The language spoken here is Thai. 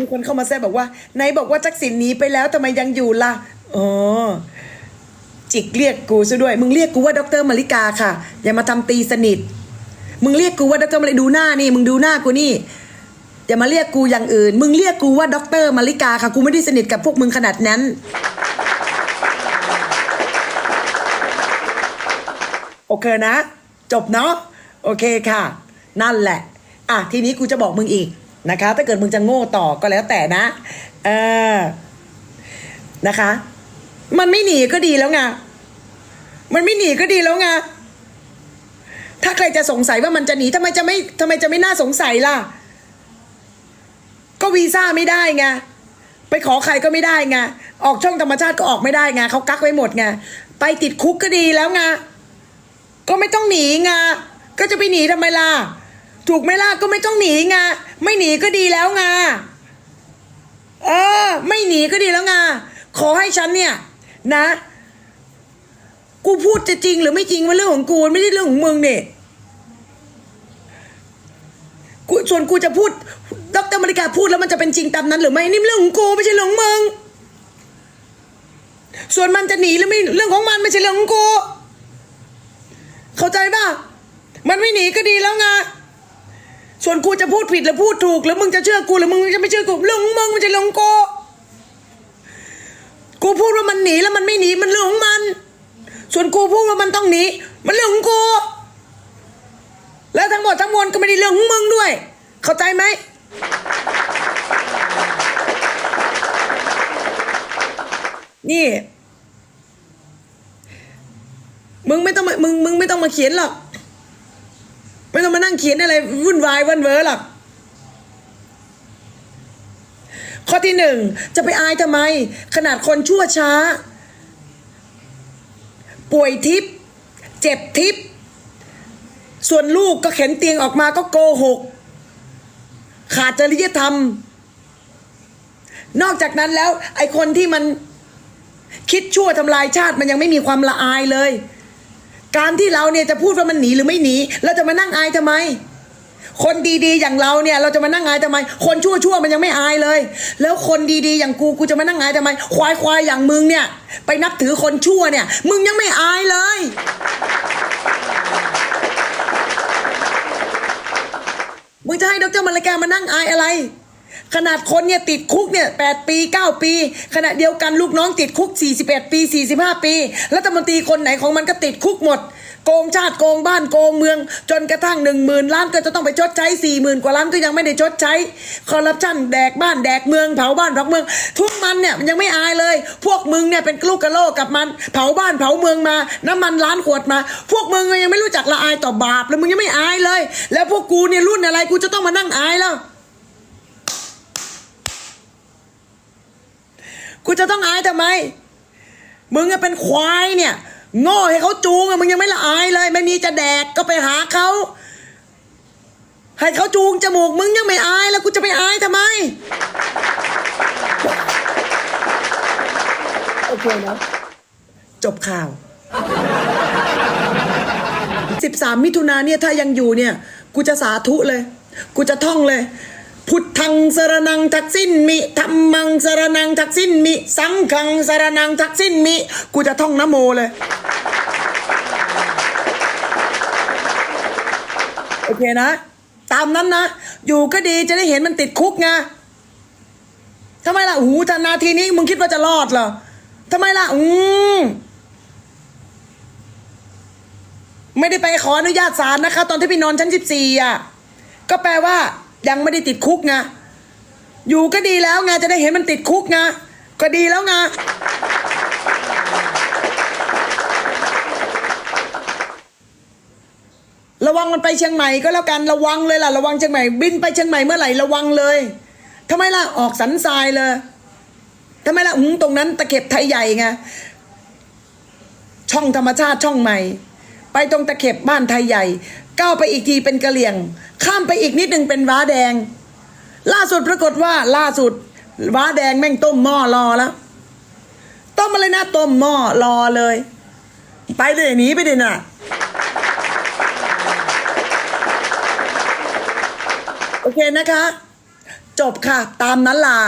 มีคนเข้ามาแซ่บอกว่าไหนบอกว่าทักษิณหนีไปแล้วทำไมยังอยู่ล่ะอ๋อจิกเรียกกูซะด้วย มึงเรียกกูว่าดรมาริกาค่ะ อย่ามาทำตีสนิท มึงเรียกกูว่าดรมาริดูหน้านี่ มึงดูหน้ากูนี่ อย่ามาเรียกกูอย่างอื่น มึงเรียกกูว่าด็อกเตอร์มาริกาค่ะ กูไม่ได้สนิทกับพวกมึงขนาดนั้น โอเคนะ จบเนาะ โอเคค่ะ นั่นแหละ อะ ทีนี้กูจะบอกมึงอีก นะคะ ถ้าเกิดมึงจะโง่ต่อก็แล้วแต่นะ เออ นะคะ มันไม่หนีก็ดีแล้วไง มันไม่หนีก็ดีแล้วไง ถ้าใครจะสงสัยว่ามันจะหนีทำไมจะไม่ทำไมจะไม่น่าสงสัยล่ะ ก็วีซ่าไม่ได้ไง ไปขอใครก็ไม่ได้ไง ออกช่องธรรมชาติก็ออกไม่ได้ไงเขากักไว้หมดไง ไปติดคุกก็ดีแล้วไง ก็ไม่ต้องหนีไง ก็จะไปหนีทำไมล่ะ ถูกไหมล่ะก็ไม่ต้องหนีไงไม่หนีก็ดีแล้วไงเออ ไม่หนีก็ดีแล้วไงขอให้ฉันเนี่ย นะ กูพูดจะจริงหรือไม่จริงมันเรื่องของกูไม่ใช่เรื่องของมึงเนี่ยกูส่วนกูจะพูดดรมาริกาพูดแล้วมันจะเป็นจริงตามนั้น หรือไม่นี่เรื่องของกูไม่ใช่เรื่องของมึง ส่วนมันจะหนีหรือไม่เรื่องของมันไม่ใช่เรื่องของกู เข้าใจป่ะ มันไม่หนีก็ดีแล้วไง ส่วนกูจะพูดผิดหรือพูดถูกหรือมึงจะเชื่อกูหรือมึงจะไม่เชื่อกูเรื่องของมึงม่ใช่เรื่องของกูกูพูดว่ามันหนีแล้วมันไม่หนีมันเรื่องของมัน ส่วนกูพูดว่ามันต้องหนีมันเรื่องของกูแล้วทั้งหมดทั้งมวลก็ไม่ได้เรื่องของมึงด้วย เข้าใจไหมนี่ มึงไม่ต้องมึงมึงไม่ต้องมาเขียนหรอก ไม่ต้องมานั่งเขียนอะไรวุ่นวายวันเวอหรอกข้อที่หนึ่งจะไปอายทำไม ขนาดคนชั่วช้า ป่วยทิพย์เจ็บทิพย์ส่วนลูกก็เข็นเตียงออกมาก็โกหก ขาดจริยธรรม นอกจากนั้นแล้ว ไอคนที่มันคิดชั่วทำลายชาติมันยังไม่มีความละอายเลย การที่เราเนี่ยจะพูดว่ามันหนีหรือไม่หนีเราจะมานั่งอายทำไม คนดีๆอย่างเราเนี่ยเราจะมานั่งอายทำไม คนชั่วๆมันยังไม่อายเลย แล้วคนดีๆอย่างกูกูจะมานั่งอายทำไม ควายควายๆอย่างมึงเนี่ย ไปนับถือคนชั่วเนี่ย มึงยังไม่อายเลยมึงจะให้ดรมาริกามานั่งอายอะไร ขนาดคนเนี่ยติดคุกเนี่ยแปดปีเก้าปี ขณะเดียวกันลูกน้องติดคุก41ปี45ปี รัฐมนตรีคนไหนของมันก็ติดคุกหมด โกงชาติโกงบ้านโกงเมือง จนกระทั่งหนึ่งหมื่นล้านก็จะต้องไปชดใช้สี่หมื่นกว่าล้านก็ยังไม่ได้ชดใช้คอร์รัปชันแดกบ้านแดกเมืองเผาบ้านเผาเมือง ทุกมันเนี่ยมันยังไม่อายเลย พวกมึงเนี่ยเป็นลูกกระโลกกับมัน เผาบ้านเผาเมืองมา น้ำมันล้านขวดมา พวกมึงยังไม่รู้จักละอายต่อบาปเลยมึงยังไม่อายเลย แล้วพวกกูเนี่ยรุ่นอะไรกูจะต้องมานั่งอายแล้ว กูจะต้องอายทำไม มึงอะเป็นควายเนี่ยโง่ให้เขาจูงอะมึงยังไม่ละอายเลย ไม่มีจะแดกก็ไปหาเขาให้เขาจูงจมูกมึงยังไม่อายแล้วกูจะไปอายทำไม โอเคนะจบข่าวสิบสามมิถุนาเนี่ยถ้ายังอยู่เนี่ย กูจะสาธุเลย กูจะท่องเลย พุทธังสรนังทักษิณมิธรรมังสรนังทักษิณมิสังฆังสรนังทักษิณมิกูจะท่องนโมเลยโอเคนะ ตามนั้นนะ อยู่ก็ดีจะได้เห็นมันติดคุกไงทำไมล่ะหูทนาทีนี้มึงคิดว่าจะรอดเหรอทำไมล่ะ อืมไม่ได้ไปขออนุญาตศาลนะคะ ตอนที่พี่นอนชั้นสิบสี่อะ ก็แปลว่า ยังไม่ได้ติดคุกไงอยู่ก็ดีแล้วไงจะได้เห็นมันติดคุกไงก็ดีแล้วไงระวังมันไปเชียงใหม่ก็แล้วกันระวังเลยล่ะ ระวังเชียงใหม่บินไปเชียงใหม่เมื่อไหร่ระวังเลยทำไมล่ะออกสันทรายเลยทำไมล่ะอืมตรงนั้นตะเข็บไทยใหญ่ไงช่องธรรมชาติช่องใหม่ ไปตรงตะเข็บบ้านไทยใหญ่ ก้าวไปอีกทีเป็นกะเหลี่ยง ข้ามไปอีกนิดหนึ่งเป็นว้าแดง ล่าสุดปรากฏว่าล่าสุดว้าแดงแม่งต้มหม้อรอแล้วต้มอะไรนะต้มหม้อรอเลย ไปเลยหนีไปเลยน่ะโอเคนะคะ จบค่ะ ตามนั้นล่ะ